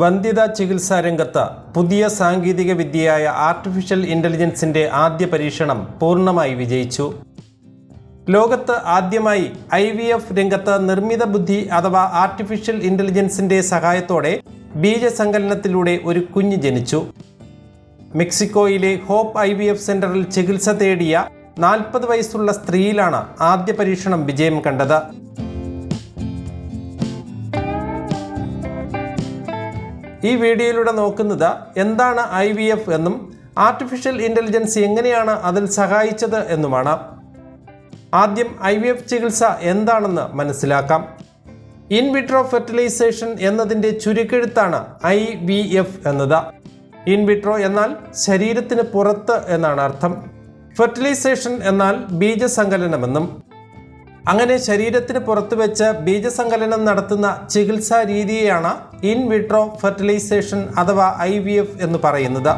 വന്ധ്യത ചികിത്സാ രംഗത്ത് പുതിയ സാങ്കേതിക വിദ്യയായ ആർട്ടിഫിഷ്യൽ ഇന്റലിജൻസിന്റെ ആദ്യ പരീക്ഷണം പൂർണമായി വിജയിച്ചു. ലോകത്ത് ആദ്യമായി ഐ വി എഫ് രംഗത്ത് നിർമ്മിത ബുദ്ധി അഥവാ ആർട്ടിഫിഷ്യൽ ഇന്റലിജൻസിന്റെ സഹായത്തോടെ ബീജസങ്കലനത്തിലൂടെ ഒരു കുഞ്ഞ് ജനിച്ചു. മെക്സിക്കോയിലെ ഹോപ്പ് ഐ വി എഫ് സെന്ററിൽ ചികിത്സ തേടിയ നാൽപ്പത് വയസ്സുള്ള സ്ത്രീയിലാണ് ആദ്യ പരീക്ഷണം വിജയം കണ്ടത്. ഈ വീഡിയോയിലൂടെ നോക്കുന്നത് എന്താണ് ഐ വി എഫ് എന്നും ആർട്ടിഫിഷ്യൽ ഇന്റലിജൻസ് എങ്ങനെയാണ് അതിൽ സഹായിച്ചത് എന്നുമാണ്. ആദ്യം ഐ വി എഫ് ചികിത്സ എന്താണെന്ന് മനസ്സിലാക്കാം. ഇൻ വിട്രോ ഫെർട്ടിലൈസേഷൻ എന്നതിന്റെ ചുരുക്കെഴുത്താണ് ഐ വി എഫ് എന്നത്. ഇൻ വിട്രോ എന്നാൽ ശരീരത്തിന് പുറത്ത് എന്നാണ് അർത്ഥം. ഫെർട്ടിലൈസേഷൻ എന്നാൽ ബീജസങ്കലനമെന്നും അങ്ങനെ ശരീരത്തിന് പുറത്തു വെച്ച് ബീജസങ്കലനം നടത്തുന്ന ചികിത്സാ രീതിയെയാണ് ഇൻ വിട്രോ ഫെർട്ടിലൈസേഷൻ അഥവാ ഐ വി എഫ് എന്ന് പറയുന്നത്.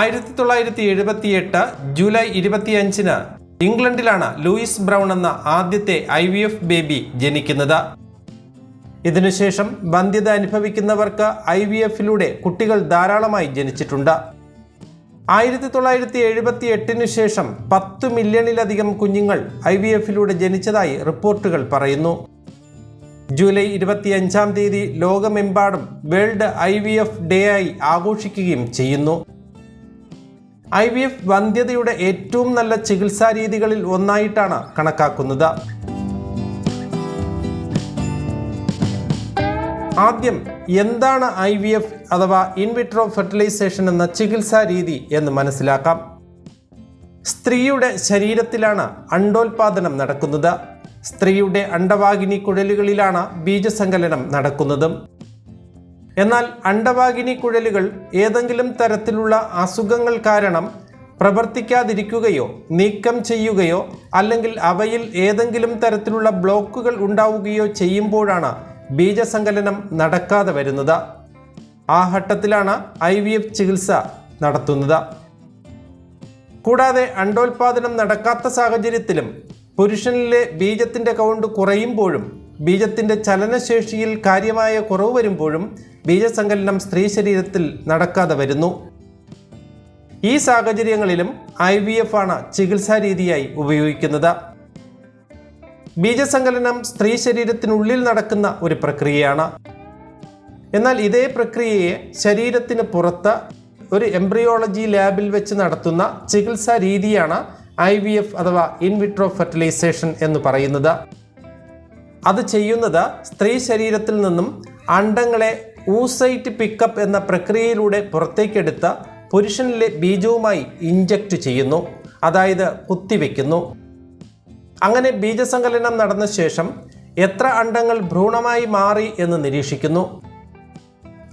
ആയിരത്തി തൊള്ളായിരത്തി എഴുപത്തി എട്ട് ജൂലൈ ഇരുപത്തിയഞ്ചിന് ഇംഗ്ലണ്ടിലാണ് ലൂയിസ് ബ്രൗൺ എന്ന ആദ്യത്തെ ഐ വി എഫ് ബേബി ജനിക്കുന്നത്. ഇതിനുശേഷം വന്ധ്യത അനുഭവിക്കുന്നവർക്ക് ഐ വി എഫിലൂടെ കുട്ടികൾ ധാരാളമായി ജനിച്ചിട്ടുണ്ട്. ആയിരത്തി തൊള്ളായിരത്തി എഴുപത്തി എട്ടിനു ശേഷം പത്ത് മില്യണിലധികം കുഞ്ഞുങ്ങൾ ഐ വി എഫിലൂടെ ജനിച്ചതായി റിപ്പോർട്ടുകൾ പറയുന്നു. ജൂലൈ ഇരുപത്തിയഞ്ചാം തീയതി ലോകമെമ്പാടും world I V F day ആയി ആഘോഷിക്കുകയും ചെയ്യുന്നു. ഐ വി എഫ് വന്ധ്യതയുടെ ഏറ്റവും നല്ല ചികിത്സാ രീതികളിൽ ഒന്നായിട്ടാണ് കണക്കാക്കുന്നത്. ആദ്യം എന്താണ് ഐ വി എഫ് അഥവാ ഇൻവിട്രോ ഫെർട്ടിലൈസേഷൻ എന്ന ചികിത്സാ രീതി എന്ന് മനസ്സിലാക്കാം. സ്ത്രീയുടെ ശരീരത്തിലാണ് അണ്ടോൽപാദനം നടക്കുന്നത്. സ്ത്രീയുടെ അണ്ടവാഹിനി കുഴലുകളിലാണ് ബീജസങ്കലനം നടക്കുന്നതും. എന്നാൽ അണ്ടവാഹിനി കുഴലുകൾ ഏതെങ്കിലും തരത്തിലുള്ള അസുഖങ്ങൾ കാരണം പ്രവർത്തിക്കാതിരിക്കുകയോ നീക്കം ചെയ്യുകയോ അല്ലെങ്കിൽ അവയിൽ ഏതെങ്കിലും തരത്തിലുള്ള ബ്ലോക്കുകൾ ഉണ്ടാവുകയോ ചെയ്യുമ്പോഴാണ് ബീജസങ്കലനം നടക്കാതെ വരുന്നത്. ആ ഘട്ടത്തിലാണ് ഐ വി എഫ് ചികിത്സ നടത്തുന്നത്. കൂടാതെ അണ്ടോൽപാദനം നടക്കാത്ത സാഹചര്യത്തിലും പുരുഷനിലെ ബീജത്തിന്റെ കൗണ്ട് കുറയുമ്പോഴും ബീജത്തിന്റെ ചലനശേഷിയിൽ കാര്യമായ കുറവ് വരുമ്പോഴും ബീജസങ്കലനം സ്ത്രീ ശരീരത്തിൽ നടക്കാതെ വരുന്നു. ഈ സാഹചര്യങ്ങളിലും ഐ വി എഫ് ആണ് ചികിത്സാ രീതിയായി ഉപയോഗിക്കുന്നത്. ബീജസങ്കലനം സ്ത്രീ ശരീരത്തിനുള്ളിൽ നടക്കുന്ന ഒരു പ്രക്രിയയാണ്. എന്നാൽ ഇതേ പ്രക്രിയയെ ശരീരത്തിന് പുറത്ത് ഒരു എംബ്രിയോളജി ലാബിൽ വെച്ച് നടത്തുന്ന ചികിത്സാ രീതിയാണ് ഐ വി എഫ് അഥവാ ഇൻവിട്രോ ഫെർട്ടിലൈസേഷൻ എന്ന് പറയുന്നത്. അത് ചെയ്യുന്നത് സ്ത്രീ ശരീരത്തിൽ നിന്നും അണ്ടങ്ങളെ ഊസൈറ്റ് പിക്കപ്പ് എന്ന പ്രക്രിയയിലൂടെ പുറത്തേക്കെടുത്ത് പുരുഷനിലെ ബീജവുമായി ഇഞ്ചക്റ്റ് ചെയ്യുന്നു. അതായത് കുത്തിവെക്കുന്നു. അങ്ങനെ ബീജസങ്കലനം നടന്ന ശേഷം എത്ര അണ്ടങ്ങൾ ഭ്രൂണമായി മാറി എന്ന് നിരീക്ഷിക്കുന്നു.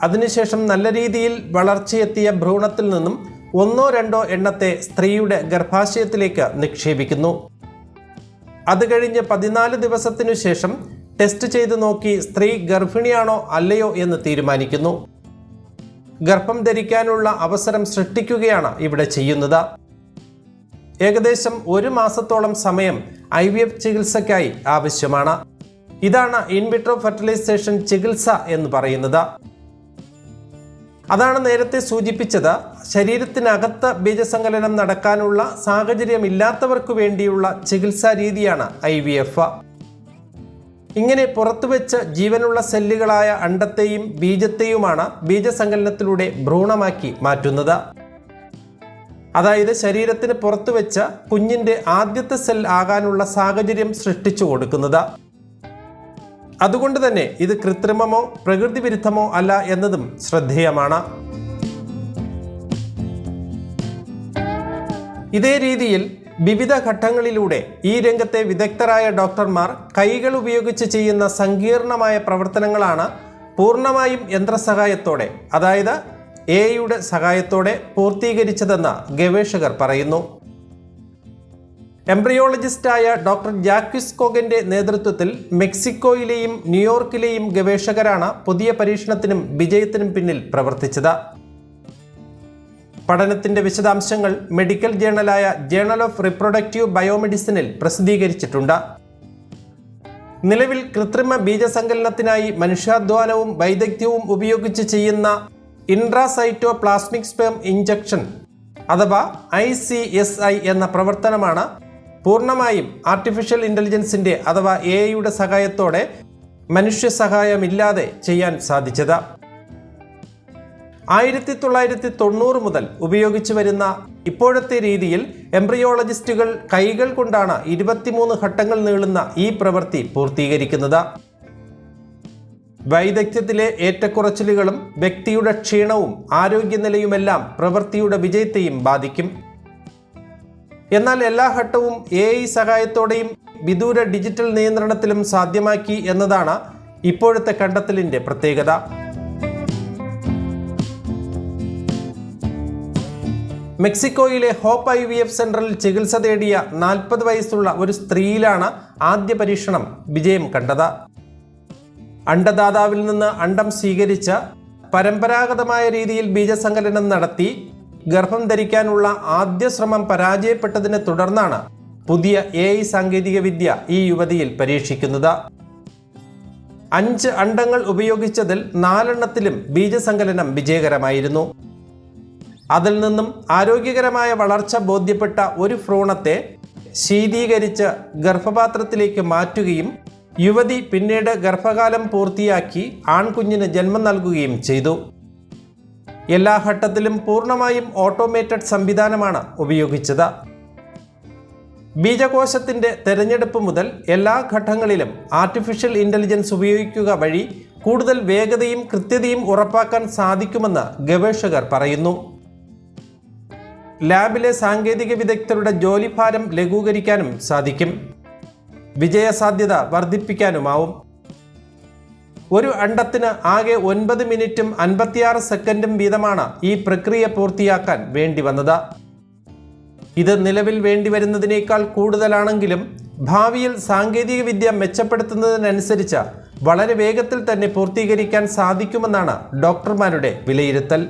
അതിനുശേഷം നല്ല രീതിയിൽ വളർച്ചയെത്തിയ ഭ്രൂണത്തിൽ നിന്നും ഒന്നോ രണ്ടോ എണ്ണത്തെ സ്ത്രീയുടെ ഗർഭാശയത്തിലേക്ക് നിക്ഷേപിക്കുന്നു. അത് കഴിഞ്ഞ് പതിനാല് ദിവസത്തിനു ശേഷം ടെസ്റ്റ് ചെയ്ത് നോക്കി സ്ത്രീ ഗർഭിണിയാണോ അല്ലയോ എന്ന് തീരുമാനിക്കുന്നു. ഗർഭം ധരിക്കാനുള്ള അവസരം സൃഷ്ടിക്കുകയാണ് ഇവിടെ ചെയ്യുന്നത്. ഏകദേശം ഒരു മാസത്തോളം സമയം ഐ വി എഫ് ചികിത്സയ്ക്കായി ആവശ്യമാണ്. ഇതാണ് ഇൻവിട്രോ ഫെർട്ടിലൈസേഷൻ ചികിത്സ എന്ന് പറയുന്നത്. അതാണ് നേരത്തെ സൂചിപ്പിച്ചത്. ശരീരത്തിനകത്ത് ബീജസങ്കലനം നടക്കാനുള്ള സാഹചര്യമില്ലാത്തവർക്ക് വേണ്ടിയുള്ള ചികിത്സാ രീതിയാണ് ഐ വി എഫ്. ഇങ്ങനെ പുറത്തുവെച്ച് ജീവനുള്ള സെല്ലുകളായ അണ്ടത്തെയും ബീജത്തെയുമാണ് ബീജസങ്കലനത്തിലൂടെ ഭ്രൂണമാക്കി മാറ്റുന്നത്. അതായത് ശരീരത്തിന് പുറത്തു വെച്ച കുഞ്ഞിന്റെ ആദ്യത്തെ സെൽ ആകാനുള്ള സാഹചര്യം സൃഷ്ടിച്ചു കൊടുക്കുന്നത്. അതുകൊണ്ട് തന്നെ ഇത് കൃത്രിമമോ പ്രകൃതി വിരുദ്ധമോ അല്ല എന്നതും ശ്രദ്ധേയമാണ്. ഇതേ രീതിയിൽ വിവിധ ഘട്ടങ്ങളിലൂടെ ഈ രംഗത്തെ വിദഗ്ധരായ ഡോക്ടർമാർ കൈകൾ ഉപയോഗിച്ച് ചെയ്യുന്ന സങ്കീർണമായ പ്രവർത്തനങ്ങളാണ് പൂർണമായും യന്ത്രസഹായത്തോടെ അതായത് എയുടെ സഹായത്തോടെ പൂർത്തീകരിച്ചതെന്ന് ഗവേഷകർ പറയുന്നു. എംബ്രിയോളജിസ്റ്റായ ഡോക്ടർ ജാക്വിസ് കോഗന്റെ നേതൃത്വത്തിൽ മെക്സിക്കോയിലെയും ന്യൂയോർക്കിലെയും ഗവേഷകരാണ് പുതിയ പരീക്ഷണത്തിനും വിജയത്തിനും പിന്നിൽ പ്രവർത്തിച്ചത്. പഠനത്തിന്റെ വിശദാംശങ്ങൾ മെഡിക്കൽ ജേണലായ ജേണൽ ഓഫ് റിപ്രൊഡക്റ്റീവ് ബയോമെഡിസിനിൽ പ്രസിദ്ധീകരിച്ചിട്ടുണ്ട്. നിലവിൽ കൃത്രിമ ബീജസങ്കലനത്തിനായി മനുഷ്യാധ്വാനവും വൈദഗ്ധ്യവും ഉപയോഗിച്ച് ചെയ്യുന്ന ഇൻട്രാസൈറ്റോ പ്ലാസ്മിക് സ്പേം ഇഞ്ചക്ഷൻ അഥവാ ഐ സി എസ് ഐ എന്ന പ്രവർത്തനമാണ് പൂർണമായും ആർട്ടിഫിഷ്യൽ ഇന്റലിജൻസിന്റെ അഥവാ എ ഐയുടെ സഹായത്തോടെ മനുഷ്യ സഹായമില്ലാതെ ചെയ്യാൻ സാധിച്ചത്. ആയിരത്തി തൊള്ളായിരത്തി തൊണ്ണൂറ് മുതൽ ഉപയോഗിച്ചു വരുന്ന ഇപ്പോഴത്തെ രീതിയിൽ എംബ്രിയോളജിസ്റ്റുകൾ കൈകൾ കൊണ്ടാണ് ഇരുപത്തിമൂന്ന് ഘട്ടങ്ങൾ നീളുന്ന ഈ പ്രവൃത്തി പൂർത്തീകരിക്കുന്നത്. വൈദഗ്ധ്യത്തിലെ ഏറ്റക്കുറച്ചിലുകളും വ്യക്തിയുടെ ക്ഷീണവും ആരോഗ്യനിലയുമെല്ലാം പ്രവൃത്തിയുടെ വിജയത്തെയും ബാധിക്കും. എന്നാൽ എല്ലാ ഘട്ടവും എ ഐ സഹായത്തോടെയും വിദൂര ഡിജിറ്റൽ നിയന്ത്രണത്തിലും സാധ്യമാക്കി എന്നതാണ് ഇപ്പോഴത്തെ കണ്ടെത്തലിന്റെ പ്രത്യേകത. മെക്സിക്കോയിലെ ഹോപ്പ് ഐ വി എഫ് സെന്ററിൽ ചികിത്സ തേടിയ നാൽപ്പത് വയസ്സുള്ള ഒരു സ്ത്രീയിലാണ് ആദ്യ പരീക്ഷണം വിജയം കണ്ടത്. അണ്ടദാതാവിൽ നിന്ന് അണ്ടം സ്വീകരിച്ച പരമ്പരാഗതമായ രീതിയിൽ ബീജസങ്കലനം നടത്തി ഗർഭം ധരിക്കാനുള്ള ആദ്യ ശ്രമം പരാജയപ്പെട്ടതിനെ തുടർന്നാണ് പുതിയ എ ഐ സാങ്കേതികവിദ്യ ഈ യുവതിയിൽ പരീക്ഷിക്കുന്നത്. അഞ്ച് അണ്ടങ്ങൾ ഉപയോഗിച്ചതിൽ നാലെണ്ണത്തിലും ബീജസങ്കലനം വിജയകരമായിരുന്നു. അതിൽ നിന്നും ആരോഗ്യകരമായ വളർച്ച ബോധ്യപ്പെട്ട ഒരു ഭ്രൂണത്തെ ശീതീകരിച്ച് ഗർഭപാത്രത്തിലേക്ക് മാറ്റുകയും യുവതി പിന്നീട് ഗർഭകാലം പൂർത്തിയാക്കി ആൺകുഞ്ഞിന് ജന്മം നൽകുകയും ചെയ്തു. എല്ലാ ഘട്ടത്തിലും പൂർണമായും ഓട്ടോമേറ്റഡ് സംവിധാനമാണ് ഉപയോഗിച്ചത്. ബീജകോശത്തിന്റെ തെരഞ്ഞെടുപ്പ് മുതൽ എല്ലാ ഘട്ടങ്ങളിലും ആർട്ടിഫിഷ്യൽ ഇന്റലിജൻസ് ഉപയോഗിക്കുക വഴി കൂടുതൽ വേഗതയും കൃത്യതയും ഉറപ്പാക്കാൻ സാധിക്കുമെന്ന് ഗവേഷകർ പറയുന്നു. ലാബിലെ സാങ്കേതിക വിദഗ്ധരുടെ ജോലിഭാരം ലഘൂകരിക്കാനും സാധിക്കും. വിജയസാധ്യത വർദ്ധിപ്പിക്കാനുമാവും. ഒരു അണ്ടത്തിന് ആകെ ഒൻപത് മിനിറ്റും അൻപത്തിയാറ് സെക്കൻഡും വീതമാണ് ഈ പ്രക്രിയ പൂർത്തിയാക്കാൻ വേണ്ടി വന്നത്. ഇത് നിലവിൽ വേണ്ടിവരുന്നതിനേക്കാൾ കൂടുതലാണെങ്കിലും ഭാവിയിൽ സാങ്കേതികവിദ്യ മെച്ചപ്പെടുത്തുന്നതിനനുസരിച്ച് വളരെ വേഗത്തിൽ തന്നെ പൂർത്തീകരിക്കാൻ സാധിക്കുമെന്നാണ് ഡോക്ടർമാരുടെ വിലയിരുത്തൽ.